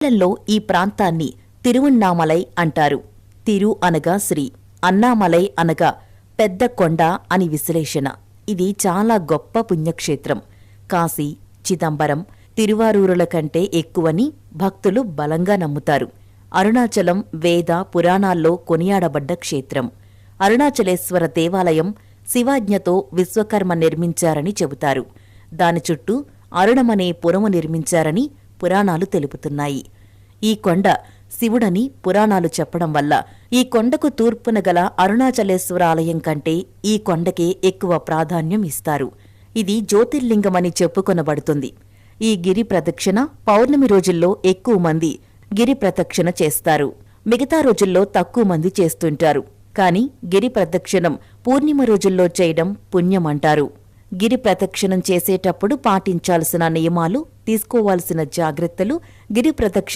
తమిళంలో ఈ ప్రాంతాన్ని తిరువన్నామలై అంటారు. తిరు అనగా శ్రీ అన్నామలై అనగా పెద్ద కొండ అని విశ్లేషణ. ఇది చాలా గొప్ప పుణ్యక్షేత్రం. కాశీ చిదంబరం తిరువారూరుల కంటే ఎక్కువని భక్తులు బలంగా నమ్ముతారు. అరుణాచలం వేద పురాణాల్లో కొనియాడబడ్డ క్షేత్రం. అరుణాచలేశ్వర దేవాలయం శివాజ్ఞతో విశ్వకర్మ నిర్మించారని చెబుతారు. దాని చుట్టూ అరుణమనే పురము నిర్మించారని పురాణాలు తెలుపుతున్నాయి. ఈ కొండ శివుడని పురాణాలు చెప్పడం వల్ల ఈ కొండకు తూర్పున గల అరుణాచలేశ్వర ఆలయం కంటే ఈ కొండకే ఎక్కువ ప్రాధాన్యం ఇస్తారు. ఇది జ్యోతిర్లింగమని చెప్పుకొనబడుతుంది. ఈ గిరి ప్రదక్షిణ పౌర్ణమి రోజుల్లో ఎక్కువ మంది గిరి ప్రదక్షిణ చేస్తారు. మిగతా రోజుల్లో తక్కువ మంది చేస్తుంటారు. కాని గిరి ప్రదక్షిణం పూర్ణిమ రోజుల్లో చేయడం పుణ్యమంటారు. గిరి ప్రదక్షిణం చేసేటప్పుడు పాటించాల్సిన నియమాలు తీసుకోవాల్సిన జాగ్రత్తలు గిరి ప్రదక్షిణ